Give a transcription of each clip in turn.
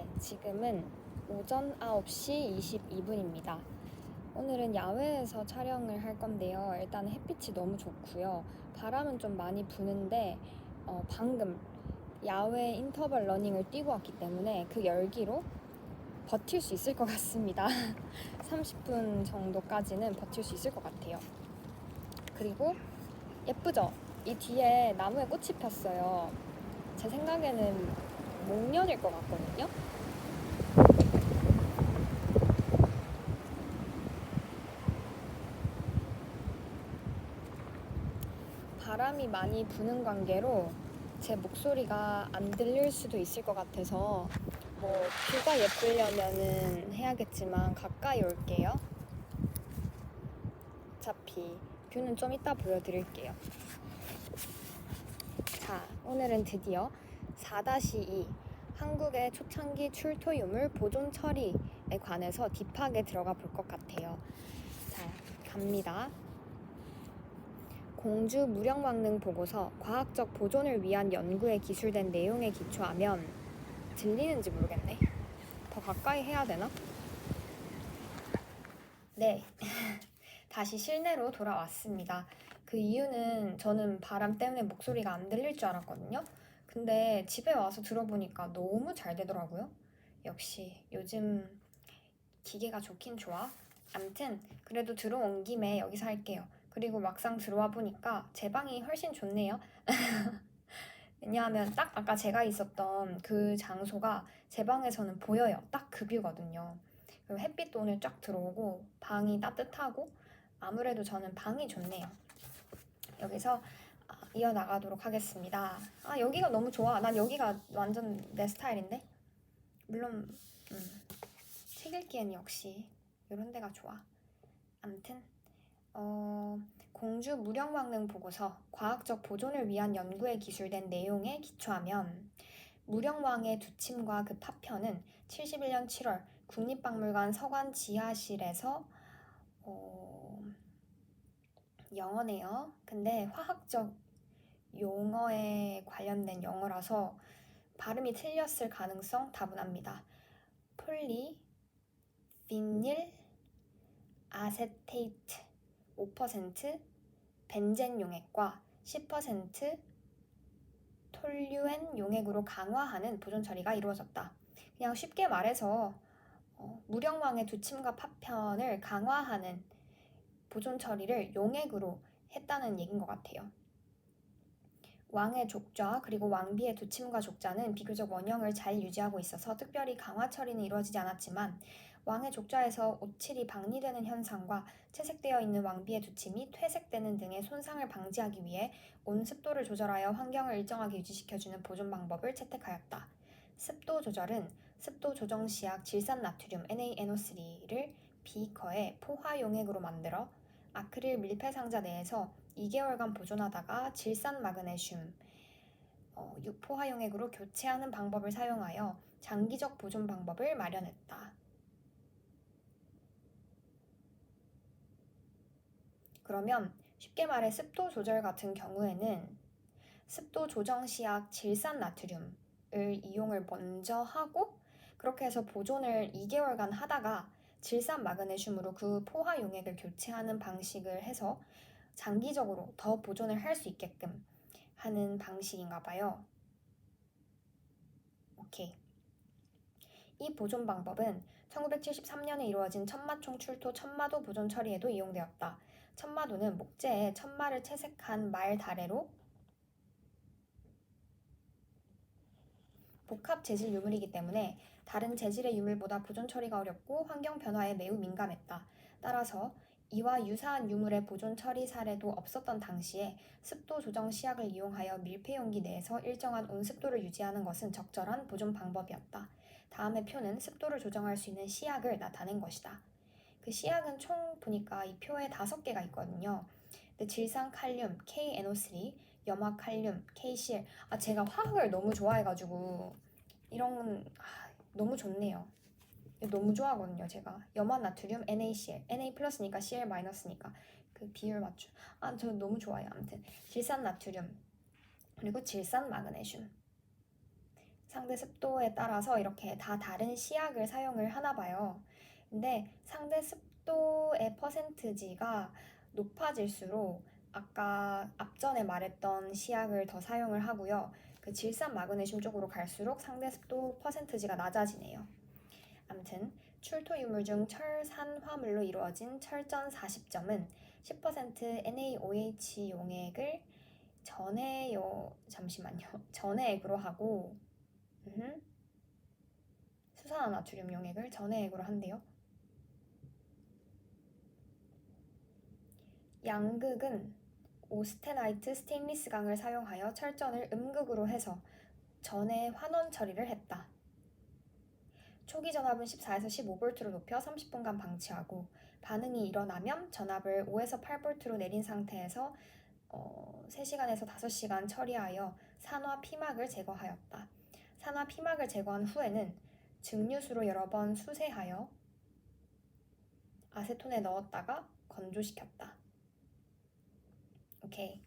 네, 지금은 오전 9시 22분입니다. 오늘은 야외에서 촬영을 할 건데요. 일단 햇빛이 너무 좋고요. 바람은 좀 많이 부는데 어, 방금 야외 인터벌 러닝을 뛰고 왔기 때문에 그 열기로 버틸 수 있을 것 같습니다. 30분 정도까지는 버틸 수 있을 것 같아요. 그리고 예쁘죠? 이 뒤에 나무에 꽃이 폈어요. 제 생각에는 목련일 것 같거든요. 바람이 많이 부는 관계로 제 목소리가 안 들릴 수도 있을 것 같아서 뭐 뷰가 예쁘려면은 해야겠지만 가까이 올게요. 어차피 뷰는 좀 이따 보여드릴게요. 자, 오늘은 드디어 4-2 한국의 초창기 출토 유물 보존 처리에 관해서 딥하게 들어가 볼 것 같아요. 자, 갑니다. 공주 무령왕릉 보고서 과학적 보존을 위한 연구에 기술된 내용에 기초하면 들리는지 모르겠네. 더 가까이 해야 되나? 네. 다시 실내로 돌아왔습니다. 그 이유는 저는 바람 때문에 목소리가 안 들릴 줄 알았거든요. 근데 집에 와서 들어보니까 너무 잘 되더라고요. 역시 요즘 기계가 좋긴 좋아. 암튼 그래도 들어온 김에 여기서 할게요. 그리고 막상 들어와 보니까 제 방이 훨씬 좋네요. 왜냐하면 딱 아까 제가 있었던 그 장소가 제 방에서는 보여요. 딱 그 뷰거든요. 그리고 햇빛도 오늘 쫙 들어오고 방이 따뜻하고 아무래도 저는 방이 좋네요. 여기서 아, 이어나가도록 하겠습니다. 아 여기가 너무 좋아. 난 여기가 완전 내 스타일인데. 물론 음, 책 읽기엔 역시 이런 데가 좋아. 암튼 어, 공주 무령왕릉 보고서 과학적 보존을 위한 연구에 기술된 내용에 기초하면 무령왕의 두침과 그 파편은 71년 7월 국립박물관 서관 지하실에서 어, 영어네요. 근데 화학적 용어에 관련된 영어라서 발음이 틀렸을 가능성 다분합니다. 폴리 비닐 아세테이트 5% 벤젠 용액과 10% 톨류엔 용액으로 강화하는 보존 처리가 이루어졌다. 그냥 쉽게 말해서 어, 무령왕의 두침과 파편을 강화하는 보존 처리를 용액으로 했다는 얘기인 것 같아요. 왕의 족좌 그리고 왕비의 두침과 족자는 비교적 원형을 잘 유지하고 있어서 특별히 강화 처리는 이루어지지 않았지만 왕의 족좌에서 오칠이 박리되는 현상과 채색되어 있는 왕비의 두침이 퇴색되는 등의 손상을 방지하기 위해 온 습도를 조절하여 환경을 일정하게 유지시켜주는 보존 방법을 채택하였다. 습도 조절은 습도 조정 시약 질산 나트륨 NaNO3를 비커에 포화 용액으로 만들어 아크릴 밀폐 상자 내에서 2개월간 보존하다가 질산 마그네슘 어, 포화 용액으로 교체하는 방법을 사용하여 장기적 보존 방법을 마련했다. 그러면 쉽게 말해 습도 조절 같은 경우에는 습도 조정 시약 질산 나트륨을 이용을 먼저 하고 그렇게 해서 보존을 2개월간 하다가 질산 마그네슘으로 그 포화 용액을 교체하는 방식을 해서 장기적으로 더 보존을 할 수 있게끔 하는 방식인가 봐요. 오케이. 이 보존 방법은 1973년에 이루어진 천마총 출토 천마도 보존 처리에도 이용되었다. 천마도는 목재에 천마를 채색한 말 다래로 복합 재질 유물이기 때문에 다른 재질의 유물보다 보존 처리가 어렵고 환경 변화에 매우 민감했다. 따라서 이와 유사한 유물의 보존 처리 사례도 없었던 당시에 습도 조정 시약을 이용하여 밀폐 용기 내에서 일정한 온습도를 유지하는 것은 적절한 보존 방법이었다. 다음의 표는 습도를 조정할 수 있는 시약을 나타낸 것이다. 그 시약은 총 보니까 이 표에 다섯 개가 있거든요. 질산 칼륨 KNO3, 염화 칼륨 KCl. 아 제가 화학을 너무 좋아해가지고 이런 아, 너무 좋네요. 너무 좋아하거든요, 제가. 염화 나트륨 NaCl. Na 플러스니까 Cl 마이너스니까 그 비율 맞추. 아, 저 너무 좋아요. 아무튼 질산 나트륨 그리고 질산 마그네슘. 상대 습도에 따라서 이렇게 다 다른 시약을 사용을 하나 봐요. 근데 상대 습도의 퍼센트지가 높아질수록 아까 앞전에 말했던 시약을 더 사용을 하고요. 그 질산 마그네슘 쪽으로 갈수록 상대 습도 퍼센트지가 낮아지네요. 암튼 출토 유물 중 철산 화물로 이루어진 철전 40점은 10% NaOH 용액을 전해요 잠시만요 전해액으로 하고 음흠. 수산화 나트륨 용액을 전해액으로 한대요. 양극은 오스테나이트 스테인리스 강을 사용하여 철전을 음극으로 해서 전해 환원 처리를 했다. 초기 전압은 14에서 15V로 높여 30분간 방치하고 반응이 일어나면 전압을 5에서 8V로 내린 상태에서 어, 3시간에서 5시간 처리하여 산화 피막을 제거하였다. 산화 피막을 제거한 후에는 증류수로 여러 번 수세하여 아세톤에 넣었다가 건조시켰다. 오케이.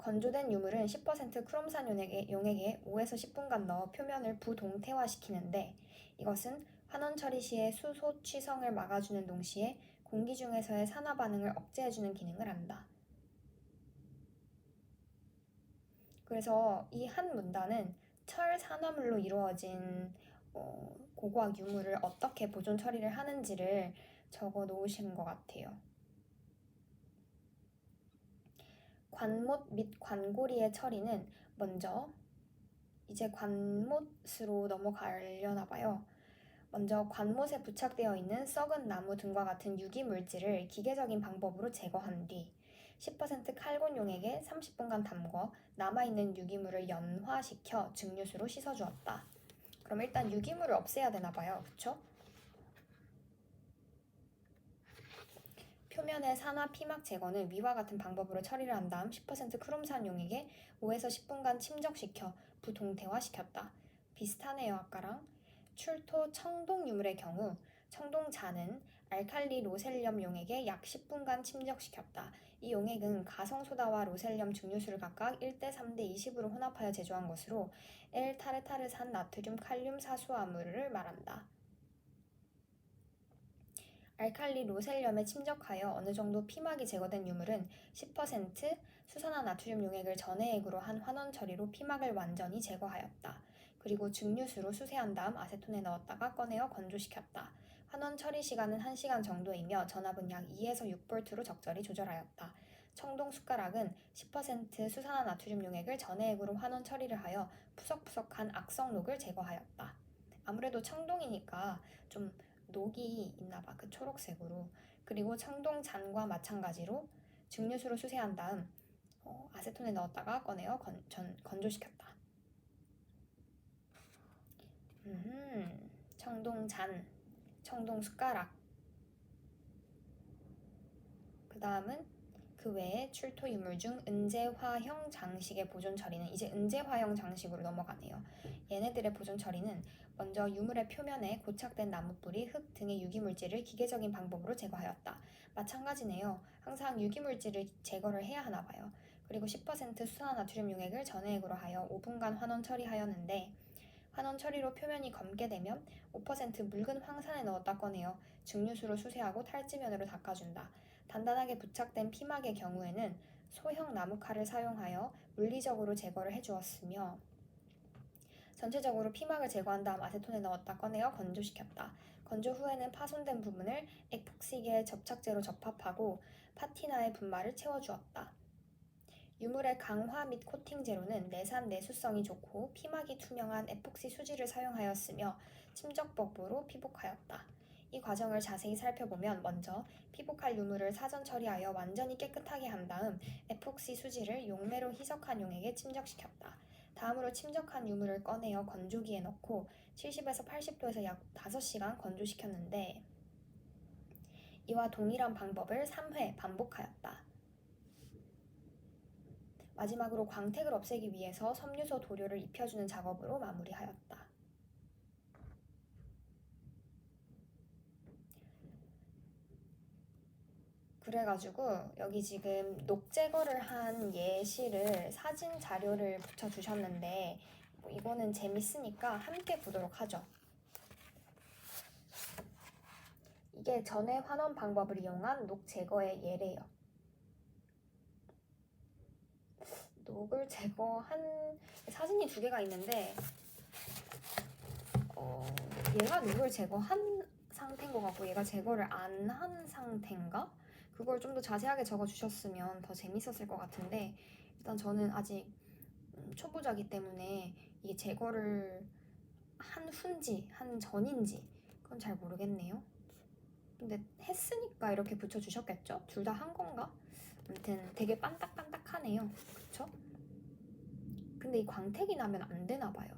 건조된 유물은 10% 크롬산 용액에, 용액에 5에서 10분간 넣어 표면을 부동태화시키는데 이것은 환원 처리 시에 수소 취성을 막아주는 동시에 공기 중에서의 산화 반응을 억제해주는 기능을 한다. 그래서 이 한 문단은 철 산화물로 이루어진 어, 고고학 유물을 어떻게 보존 처리를 하는지를 적어 놓으신 것 같아요. 관못 및 관고리의 처리는 먼저 이제 관못으로 넘어가려나 봐요. 먼저 관못에 부착되어 있는 썩은 나무 등과 같은 유기 물질을 기계적인 방법으로 제거한 뒤 10% 칼곤 용액에 30분간 담궈 남아있는 유기물을 연화시켜 증류수로 씻어주었다. 그럼 일단 유기물을 없애야 되나 봐요. 그쵸? 표면의 산화 피막 제거는 위와 같은 방법으로 처리를 한 다음 10% 크롬산 용액에 5에서 10분간 침적시켜 부동태화시켰다. 비슷하네요 아까랑. 출토 청동 유물의 경우 청동자는 알칼리 로셀륨 용액에 약 10분간 침적시켰다. 이 용액은 가성소다와 로셀륨 증류수를 각각 1대 3대 20으로 혼합하여 제조한 것으로 L타르타르산 나트륨 칼륨 사수화물을 말한다. 알칼리 로셀륨에 침적하여 어느 정도 피막이 제거된 유물은 10% 수산화 나트륨 용액을 전해액으로 한 환원 처리로 피막을 완전히 제거하였다. 그리고 증류수로 수세한 다음 아세톤에 넣었다가 꺼내어 건조시켰다. 환원 처리 시간은 1시간 정도이며 전압은 약 2에서 6V로 적절히 조절하였다. 청동 숟가락은 10% 수산화 나트륨 용액을 전해액으로 환원 처리를 하여 푸석푸석한 악성녹을 제거하였다. 아무래도 청동이니까 좀 녹이 있나 봐. 그 초록색으로. 그리고 청동 잔과 마찬가지로 증류수로 수세한 다음 어, 아세톤에 넣었다가 꺼내어 건, 전, 건조시켰다. 음, 청동 잔, 청동 숟가락. 그 다음은 그 외에 출토 유물 중 은재화형 장식의 보존 처리는 이제 은재화형 장식으로 넘어가네요. 얘네들의 보존 처리는 먼저 유물의 표면에 고착된 나무뿌리, 흙 등의 유기물질을 기계적인 방법으로 제거하였다. 마찬가지네요. 항상 유기물질을 제거를 해야 하나 봐요. 그리고 10% 수산화 나트륨 용액을 전해액으로 하여 5분간 환원 처리하였는데 환원 처리로 표면이 검게 되면 5% 묽은 황산에 넣었다 꺼내어 증류수로 수세하고 탈지면으로 닦아준다. 단단하게 부착된 피막의 경우에는 소형 나무칼을 사용하여 물리적으로 제거를 해주었으며 전체적으로 피막을 제거한 다음 아세톤에 넣었다 꺼내어 건조시켰다. 건조 후에는 파손된 부분을 에폭시계 접착제로 접합하고 파티나의 분말을 채워주었다. 유물의 강화 및 코팅 제로는 내산 내수성이 좋고 피막이 투명한 에폭시 수지를 사용하였으며 침적법으로 피복하였다. 이 과정을 자세히 살펴보면 먼저 피복할 유물을 사전 처리하여 완전히 깨끗하게 한 다음 에폭시 수지를 용매로 희석한 용액에 침적시켰다. 다음으로 침적한 유물을 꺼내어 건조기에 넣고 70에서 80도에서 약 5시간 건조시켰는데 이와 동일한 방법을 3회 반복하였다. 마지막으로 광택을 없애기 위해서 섬유소 도료를 입혀주는 작업으로 마무리하였다. 그래가지고 여기 지금 녹 제거를 한 예시를 사진 자료를 붙여주셨는데 뭐 이거는 재밌으니까 함께 보도록 하죠. 이게 전해 환원 방법을 이용한 녹 제거의 예래요. 녹을 제거한 사진이 두 개가 있는데 어, 얘가 녹을 제거한 상태인 것 같고 얘가 제거를 안 한 상태인가? 그걸 좀 더 자세하게 적어 주셨으면 더 재밌었을 것 같은데 일단 저는 아직 음, 초보자기 때문에 이게 제거를 한 후인지 한 전인지 그건 잘 모르겠네요. 근데 했으니까 이렇게 붙여주셨겠죠? 둘 다 한 건가? 아무튼 되게 반딱반딱하네요. 그쵸? 근데 이 광택이 나면 안 되나 봐요.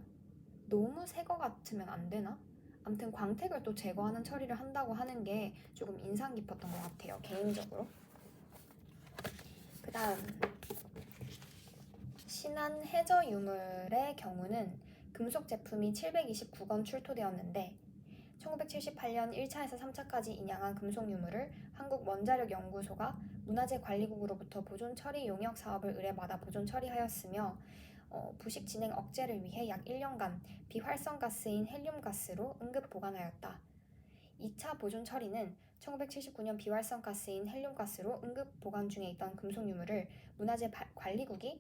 너무 새 거 같으면 안 되나? 아무튼 광택을 또 제거하는 처리를 한다고 하는 게 조금 인상 깊었던 것 같아요. 개인적으로. 그 다음 신한 해저 유물의 경우는 금속 제품이 729건 출토되었는데 1978년 1차에서 3차까지 인양한 금속 유물을 한국 원자력 연구소가 문화재 관리국으로부터 보존 처리 용역 사업을 의뢰받아 보존 처리하였으며 어, 부식 진행 억제를 위해 약 1년간 비활성 가스인 헬륨 가스로 응급 보관하였다. 2차 보존 처리는 1979년 비활성 가스인 헬륨 가스로 응급 보관 중에 있던 금속 유물을 문화재 바- 관리국이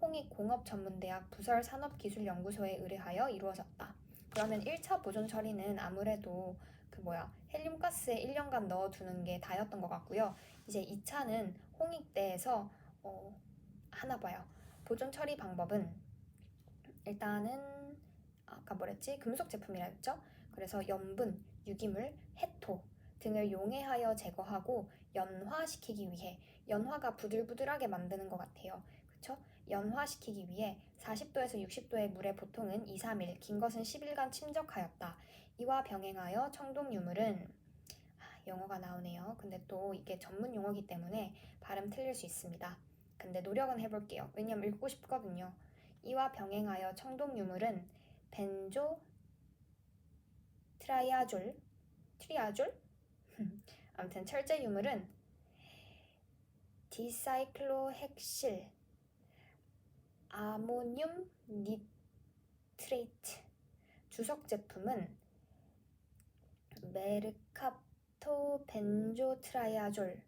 홍익공업전문대학 부설산업기술연구소에 의뢰하여 이루어졌다. 그러면 1차 보존 처리는 아무래도 그 뭐야 헬륨가스에 1년간 넣어두는 게 다였던 것 같고요. 이제 2차는 홍익대에서 어, 하나 봐요. 보존 처리 방법은 일단은 아까 뭐랬지 금속 제품이라 했죠. 그래서 염분, 유기물, 해토 등을 용해하여 제거하고 연화시키기 위해 연화가 부들부들하게 만드는 것 같아요. 그쵸? 연화시키기 위해 40도에서 60도의 물에 보통은 2, 3일, 긴 것은 10일간 침적하였다. 이와 병행하여 청동 유물은 아, 영어가 나오네요. 근데 또 이게 전문 용어기 때문에 발음 틀릴 수 있습니다. 근데 노력은 해볼게요. 왜냐면 읽고 싶거든요. 이와 병행하여 청동 유물은 벤조 트라이아졸 트리아졸 아무튼 철제 유물은 디사이클로헥실 아모늄 니트레이트 주석 제품은 메르카토 벤조트라이아졸을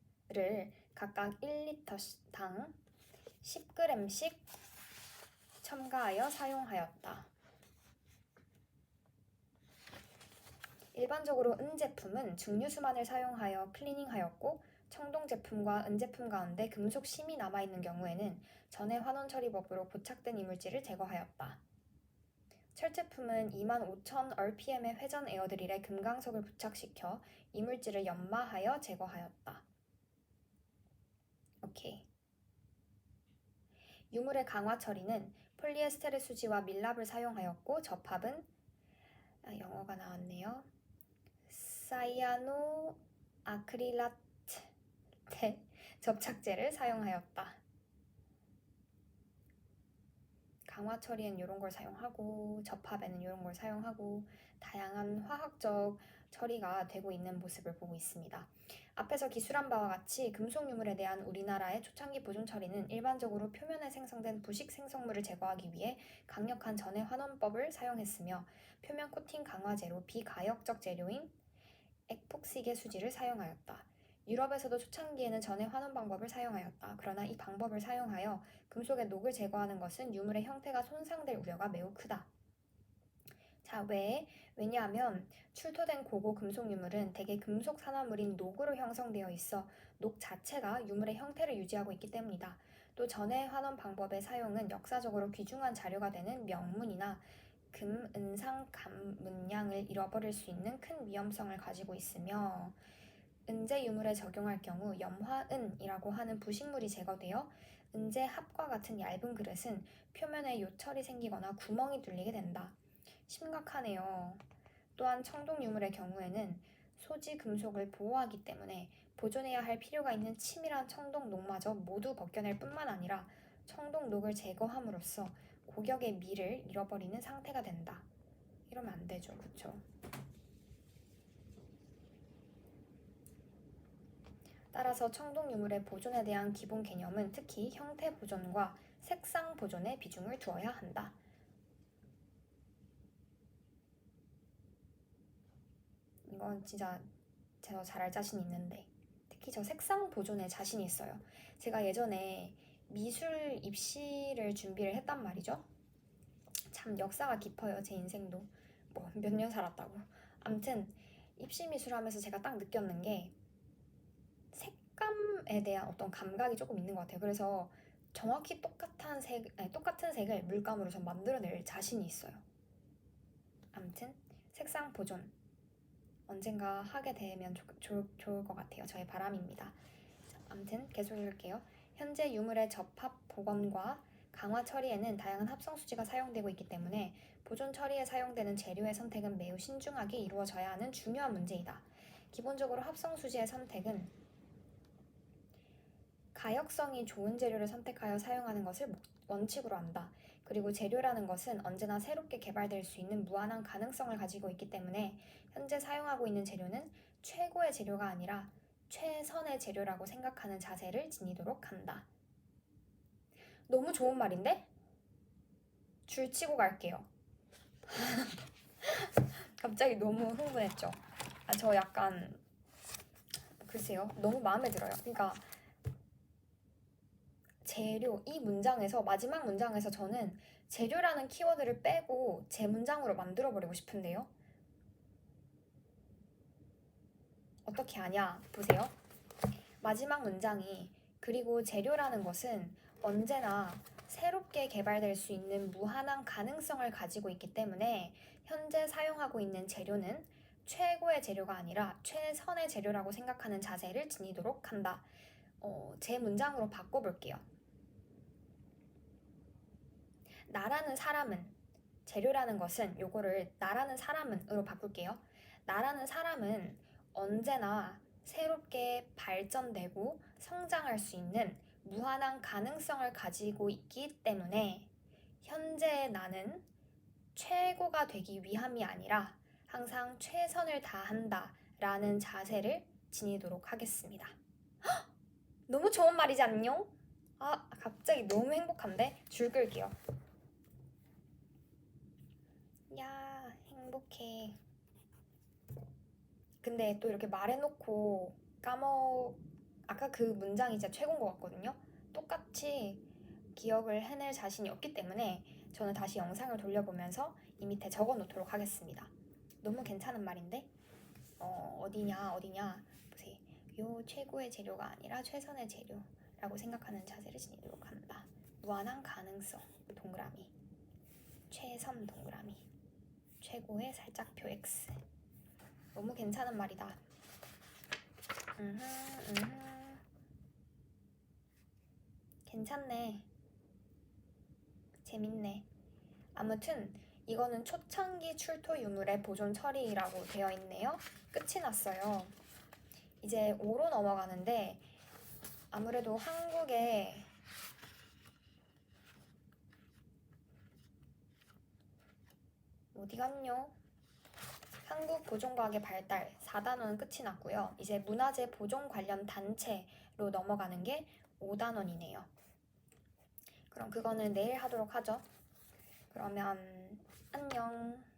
각각 1리터당 10g씩 첨가하여 사용하였다. 일반적으로 은 제품은 증류수만을 사용하여 클리닝하였고 청동 제품과 은 제품 가운데 금속 심이 남아있는 경우에는 전해 환원 처리법으로 고착된 이물질을 제거하였다. 철 제품은 25,000 rpm의 회전 에어드릴에 금강석을 부착시켜 이물질을 연마하여 제거하였다. 오케이. 유물의 강화 처리는 폴리에스테르 수지와 밀랍을 사용하였고 접합은 아, 영어가 나왔네요. 사이아노 아크릴라트 접착제를 사용하였다. 강화 처리엔 이런 걸 사용하고 접합에는 이런 걸 사용하고 다양한 화학적 처리가 되고 있는 모습을 보고 있습니다. 앞에서 기술한 바와 같이 금속 유물에 대한 우리나라의 초창기 보존 처리는 일반적으로 표면에 생성된 부식 생성물을 제거하기 위해 강력한 전해 환원법을 사용했으며 표면 코팅 강화제로 비가역적 재료인 액폭식의 수지를 사용하였다. 유럽에서도 초창기에는 전해 환원 방법을 사용하였다. 그러나 이 방법을 사용하여 금속의 녹을 제거하는 것은 유물의 형태가 손상될 우려가 매우 크다. 자, 왜? 왜냐하면 출토된 고고 금속 유물은 대개 금속 산화물인 녹으로 형성되어 있어 녹 자체가 유물의 형태를 유지하고 있기 때문이다. 또 전해 환원 방법의 사용은 역사적으로 귀중한 자료가 되는 명문이나 금, 은상, 감, 문양을 잃어버릴 수 있는 큰 위험성을 가지고 있으며 은재 유물에 적용할 경우 염화은이라고 하는 부식물이 제거되어 은재 합과 같은 얇은 그릇은 표면에 요철이 생기거나 구멍이 뚫리게 된다. 심각하네요. 또한 청동 유물의 경우에는 소지 금속을 보호하기 때문에 보존해야 할 필요가 있는 치밀한 청동 녹마저 모두 벗겨낼 뿐만 아니라 청동 녹을 제거함으로써 고격의 미를 잃어버리는 상태가 된다. 이러면 안 되죠, 그렇죠? 따라서 청동 유물의 보존에 대한 기본 개념은 특히 형태 보존과 색상 보존에 비중을 두어야 한다. 이건 진짜 제가 잘할 자신 있는데 특히 저 색상 보존에 자신이 있어요. 제가 예전에 미술 입시를 준비를 했단 말이죠. 참 역사가 깊어요 제 인생도 뭐 몇 년 살았다고. 암튼 입시 미술 하면서 제가 딱 느꼈는 게 색감에 대한 어떤 감각이 조금 있는 것 같아요. 그래서 정확히 똑같은 색, 아니, 똑같은 색을 물감으로 전 만들어낼 자신이 있어요. 암튼 색상 보존 언젠가 하게 되면 좋, 좋, 좋을 것 같아요. 저의 바람입니다. 자, 암튼 계속 읽을게요. 현재 유물의 접합 복원과 강화 처리에는 다양한 합성 수지가 사용되고 있기 때문에 보존 처리에 사용되는 재료의 선택은 매우 신중하게 이루어져야 하는 중요한 문제이다. 기본적으로 합성 수지의 선택은 가역성이 좋은 재료를 선택하여 사용하는 것을 목- 원칙으로 한다. 그리고 재료라는 것은 언제나 새롭게 개발될 수 있는 무한한 가능성을 가지고 있기 때문에 현재 사용하고 있는 재료는 최고의 재료가 아니라 최선의 재료라고 생각하는 자세를 지니도록 한다. 너무 좋은 말인데? 줄 치고 갈게요. 갑자기 너무 흥분했죠. 아, 저 약간 글쎄요. 너무 마음에 들어요. 그러니까 재료 이 문장에서 마지막 문장에서 저는 재료라는 키워드를 빼고 제 문장으로 만들어 버리고 싶은데요. 어떻게 하냐 보세요. 마지막 문장이 그리고 재료라는 것은 언제나 새롭게 개발될 수 있는 무한한 가능성을 가지고 있기 때문에 현재 사용하고 있는 재료는 최고의 재료가 아니라 최선의 재료라고 생각하는 자세를 지니도록 한다. 어, 제 문장으로 바꿔볼게요. 나라는 사람은 재료라는 것은 요거를 나라는 사람은으로 바꿀게요. 나라는 사람은 언제나 새롭게 발전되고 성장할 수 있는 무한한 가능성을 가지고 있기 때문에 현재 나는 최고가 되기 위함이 아니라 항상 최선을 다한다 라는 자세를 지니도록 하겠습니다. 헉! 너무 좋은 말이지 않요? 아, 갑자기 너무 행복한데? 줄 끌게요. 야, 행복해. 근데 또 이렇게 말해놓고 까먹, 아까 그 문장이 진짜 최고인 것 같거든요. 똑같이 기억을 해낼 자신이 없기 때문에 저는 다시 영상을 돌려보면서 이 밑에 적어 놓도록 하겠습니다. 너무 괜찮은 말인데? 어, 어디냐, 어디냐. 보세요. 요 최고의 재료가 아니라 최선의 재료라고 생각하는 자세를 지니도록 한다. 무한한 가능성, 동그라미. 최선 동그라미. 최고의 살짝표 X. 너무 괜찮은 말이다. 음흠, 음흠. 괜찮네. 재밌네. 아무튼 이거는 초창기 출토 유물의 보존 처리라고 되어 있네요. 끝이 났어요. 이제 5로 넘어가는데 아무래도 한국에 어디 갔뇨? 한국 보존과학의 발달 4단원은 끝이 났고요. 이제 문화재 보존 관련 단체로 넘어가는 게 5단원이네요. 그럼 그거는 내일 하도록 하죠. 그러면 안녕.